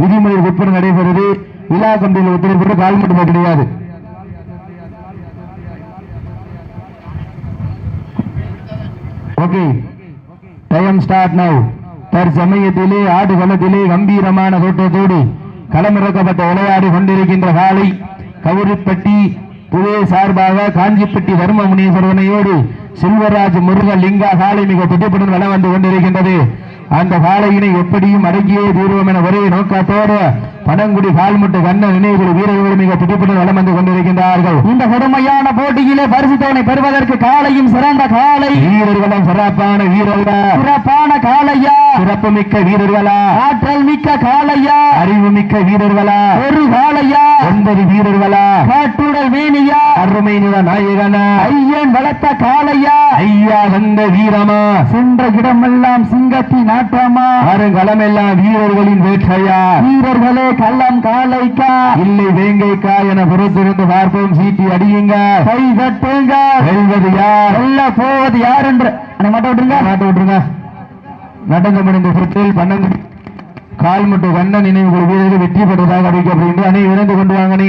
விதிமுறையில் உட்பட நடைபெறுது? விழா கம்பியில் ஒத்துழைப்பு கால் மட்டுமே கிடையாது ஓகே டைம் ஸ்டார்ட் நவ் தற்சமயத்திலே ஆடு களத்திலே கம்பீரமான தோட்டத்தோடு களமிறக்கப்பட்ட விளையாடி கொண்டிருக்கின்ற காலை கவுரிப்பட்டி புவே சார்பாக காஞ்சிப்பட்டி தர்ம முனீஸ்வரனையோடு செல்வராஜ் முருக லிங்கா காலை மிக துடிப்புடன் வளம் வந்து கொண்டிருக்கின்றது. அந்த காளையினை எப்படியும் அடங்கியே தீர்வோம் என ஒரே நோக்கத்தோடு பனங்குடி கால்முட்டு கண்ண நினைவுகள் வீரர்கள் மிக துடிப்புடன் வளம் வந்து கொண்டிருக்கின்றார்கள். இந்த கடுமையான போட்டியிலே பரிசுத்தவனை பெறுவதற்கு காலையும் சிறந்த காலை வீரர்களும் சிறப்பான வீரர்களா? சிறப்பான காளையா? சிறப்பு மிக்க வீரர்களா? ஆற்றல் மிக்க காளையா? அறிவு மிக்க வீரர்களா? ஒரு காளையா? ஒன்பது வீரர்களா? காட்டுடல் மேனியா அருமை நாயகனா. ஐயன் வளர்த்த காளையா. ஐயா வந்த வீரமா. சென்ற இடமெல்லாம் சிங்கத்தின் ஆட்டமா வருங்களமெல்லாம் வீரர்களின் வேற்றையா வீரர்களே கள்ளம் காளைக்கா. இல்லை வேங்கைக்கா என பொறுத்திருந்து பார்ப்போம். சீட்டி அடியுங்க. கை தட்டுங்க. வெல்வது யார்? வெல்ல போவது யார் என்று மட்டும் விட்டுருங்க. நாட்டு விட்டுருங்க. நடந்து முடிந்த சுற்றில் பன்னெண்டு கால் மட்டும் கண்ண நினைவுகள் வீரர்கள் வெற்றி பெற்றதாக அறிவிக்கப்படுகின்ற அணை இணைந்து கொண்டு வாங்க நீ